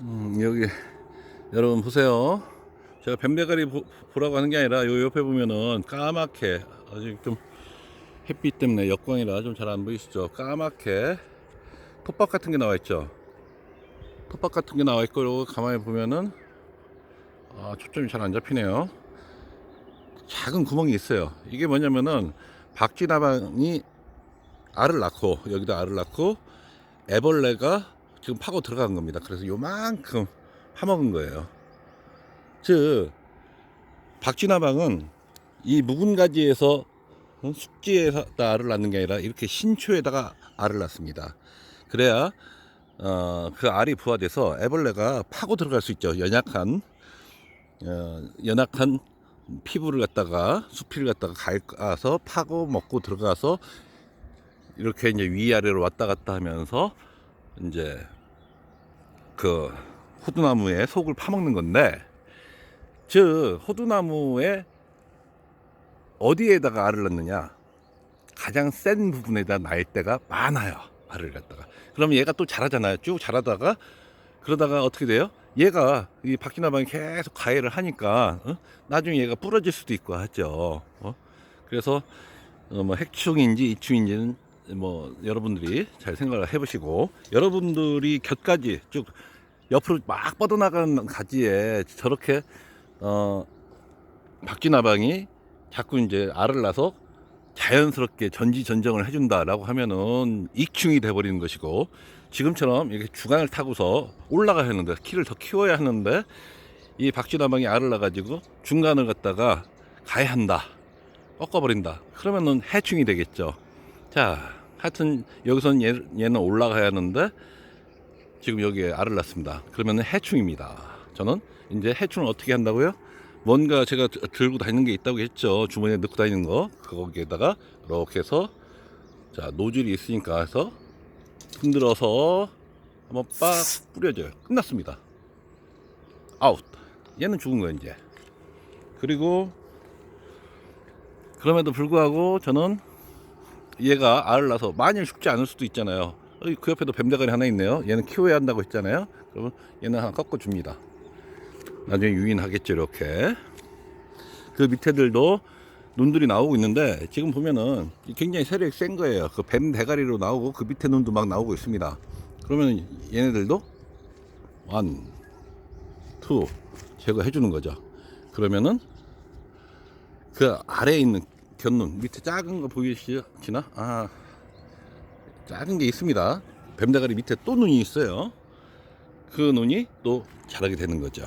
음, 여기 여러분 보세요. 제가 뱀대가리 보, 보라고 하는 게 아니라 요 옆에 보면은 까맣게 아직 좀 햇빛 때문에 역광이라 좀 잘 안 보이시죠? 까맣게 톱밥 같은 게 나와 있죠. 톱밥 같은 게 나와 있고 이러고 가만히 보면은 아, 초점이 잘 안 잡히네요. 작은 구멍이 있어요. 이게 뭐냐면은 박쥐나방이 알을 낳고 여기다 알을 낳고 애벌레가 지금 파고 들어간 겁니다. 그래서 요만큼 파먹은 거예요. 즉 박쥐나방은 이 묵은 가지에서 숙지에서 알을 낳는 게 아니라 이렇게 신초에다가 알을 낳습니다. 그래야 어, 그 알이 부화돼서 애벌레가 파고 들어갈 수 있죠. 연약한 어, 연약한 피부를 갖다가 수피를 갖다가 갈아서 파고 먹고 들어가서 이렇게 이제 위아래로 왔다 갔다 하면서 이제 그 호두나무의 속을 파먹는 건데 즉 호두나무에 어디에다가 알을 낳느냐? 가장 센 부분에다 날 때가 많아요 알을 갖다가. 그럼 얘가 또 자라잖아요. 쭉 자라다가 그러다가 어떻게 돼요? 얘가 이 박쥐나방이 계속 가해를 하니까 어? 나중에 얘가 부러질 수도 있고 하죠. 어? 그래서 어, 뭐 핵충인지 이충인지는 뭐 여러분들이 잘 생각을 해보시고 여러분들이 곁가지 쭉 옆으로 막 뻗어나가는 가지에 저렇게 어 박쥐나방이 자꾸 이제 알을 낳아서 자연스럽게 전지전정을 해준다라고 하면은 익충이 돼버리는 것이고 지금처럼 이렇게 주간을 타고서 올라가야 하는데 키를 더 키워야 하는데 이 박쥐나방이 알을 낳아가지고 중간을 갖다가 가야 한다 꺾어버린다. 그러면은 해충이 되겠죠. 자 하여튼 여기서는 얘, 얘는 올라가야 하는데 지금 여기에 알을 낳습니다. 그러면은 해충입니다. 저는 이제 해충을 어떻게 한다고요? 뭔가 제가 들고 다니는 게 있다고 했죠. 주머니에 넣고 다니는 거. 거기에다가 이렇게 해서 자 노즐이 있으니까 해서 흔들어서 한번 빡 뿌려줘요. 끝났습니다. 아웃. 얘는 죽은 거예요 이제. 그리고 그럼에도 불구하고 저는 얘가 알을 낳아서 만일 죽지 않을 수도 있잖아요. 그 옆에도 뱀대가리 하나 있네요. 얘는 키워야 한다고 했잖아요. 그러면 얘는 하나 꺾어줍니다. 나중에 유인하겠죠 이렇게. 그 밑에들도 눈들이 나오고 있는데 지금 보면은 굉장히 세력이 센 거예요. 그 뱀 대가리로 나오고 그 밑에 눈도 막 나오고 있습니다. 그러면 얘네들도 원, 투 제거해 주는 거죠. 그러면은 그 아래에 있는 곁눈. 밑에 작은 거 보이시나? 아 작은 게 있습니다. 뱀대가리 밑에 또 눈이 있어요. 그 눈이 또 자라게 되는 거죠